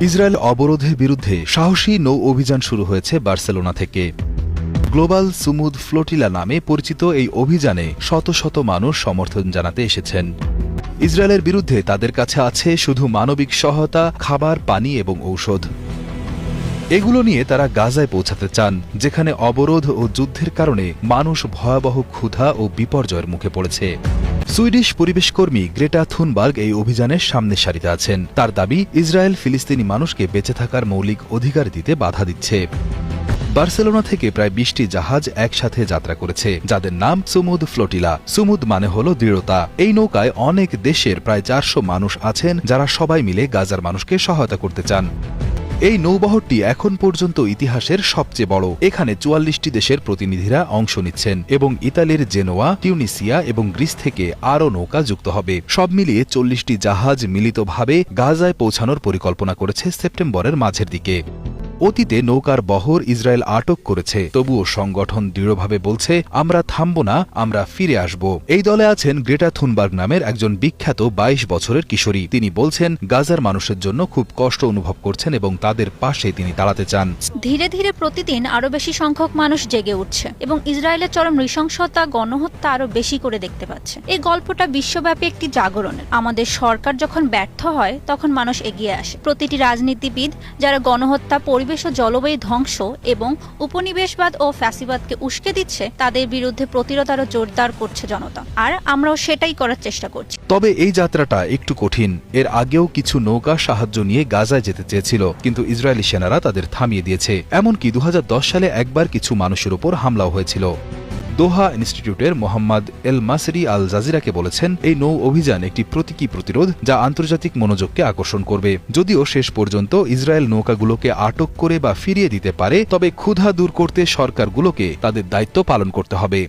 Israel অবরোধের বিরুদ্ধে সাহসী নৌ অভিযান শুরু হয়েছে বার্সেলোনা থেকে। গ্লোবাল সুমুদ ফ্লোটিলা নামে পরিচিত এই অভিযানে শত শত মানুষ সমর্থন জানাতে এসেছেন। ইসরায়েলের বিরুদ্ধে তাদের কাছে আছে শুধু মানবিক সহায়তা, খাবার, পানি এবং ঔষধ। এগুলো নিয়ে তারা গাজায় পৌঁছাতে চান, যেখানে অবরোধ ও যুদ্ধের কারণে মানুষ ভয়াবহ ক্ষুধা ও বিপর্যয়ের মুখে পড়েছে। সুইডিশ পরিবেশকর্মী গ্রেটা থুনবার্গ এই অভিযানের সামনের সারিতে আছেন। তার দাবি, ইসরায়েল ফিলিস্তিনি মানুষকে বেঁচে থাকার মৌলিক অধিকার দিতে বাধা দিচ্ছে। বার্সেলোনা থেকে প্রায় বিশটি জাহাজ একসাথে যাত্রা করেছে, যাদের নাম সুমুদ ফ্লোটিলা। সুমুদ মানে হল দৃঢ়তা। এই নৌকায় অনেক দেশের প্রায় চারশো মানুষ আছেন, যারা সবাই মিলে গাজার মানুষকে সহায়তা করতে চান। এই নৌবহরটি এখন পর্যন্ত ইতিহাসের সবচেয়ে বড়। এখানে চুয়াল্লিশটি দেশের প্রতিনিধিরা অংশ নিচ্ছেন এবং ইতালির জেনোয়া, টিউনিসিয়া এবং গ্রিস থেকে আরও নৌকা যুক্ত হবে। সব মিলিয়ে চল্লিশটি জাহাজ মিলিতভাবে গাজায় পৌঁছানোর পরিকল্পনা করেছে সেপ্টেম্বরের মাঝের দিকে। অতীতে নৌকার বহর ইসরায়েল আটক করেছে। তবুও সংগঠন দৃঢ়ভাবে বলছে, আমরা থামব না, আমরা ফিরে আসব। এই দলে আছেন গ্রেটা থুনবার্গ নামের একজন বিখ্যাত ২২ বছরের কিশোরী। তিনি বলছেন, গাজার মানুষের জন্য খুব কষ্ট অনুভব করছেন এবং তাদের পাশে তিনি দাঁড়াতে চান। ধীরে ধীরে প্রতিদিন আরও বেশি সংখ্যক মানুষ জেগে উঠছে এবং ইসরায়েলের চরম নৃশংসতা, গণহত্যা আরও বেশি করে দেখতে পাচ্ছে। এই গল্পটা বিশ্বব্যাপী একটি জাগরণের। আমাদের সরকার যখন ব্যর্থ হয়, তখন মানুষ এগিয়ে আসে। প্রতিটি রাজনীতিবিদ যারা গণহত্যা, পরিবেশ ও জলবায়ু ধ্বংস এবং উপনিবেশবাদ ও ফ্যাসিবাদকে উস্কে দিচ্ছে, তাদের বিরুদ্ধে প্রতিরোধ জোরদার করছে জনতা। আর আমরাও সেটাই করার চেষ্টা করছি। তবে এই যাত্রাটা একটু কঠিন। এর আগেও কিছু নৌকা সাহায্য নিয়ে গাজায় যেতে চেয়েছিল, কিন্তু ইসরায়েলি সেনারা তাদের থামিয়ে দিয়েছে। এমনকি দু হাজার দশ সালে একবার কিছু মানুষের উপর হামলাও হয়েছিল। দোহা ইনস্টিটিউটের মোহাম্মদ এল মাসরি আল জাজিরাকে বলেছেন, এই নৌ অভিযান একটি প্রতীকী প্রতিরোধ যা আন্তর্জাতিক মনোযোগকে আকর্ষণ করবে। যদিও শেষ পর্যন্ত ইসরায়েল নৌকাগুলোকে আটক করে বা ফিরিয়ে দিতে পারে, তবে ক্ষুধা দূর করতে সরকারগুলোকে তাদের দায়িত্ব পালন করতে হবে।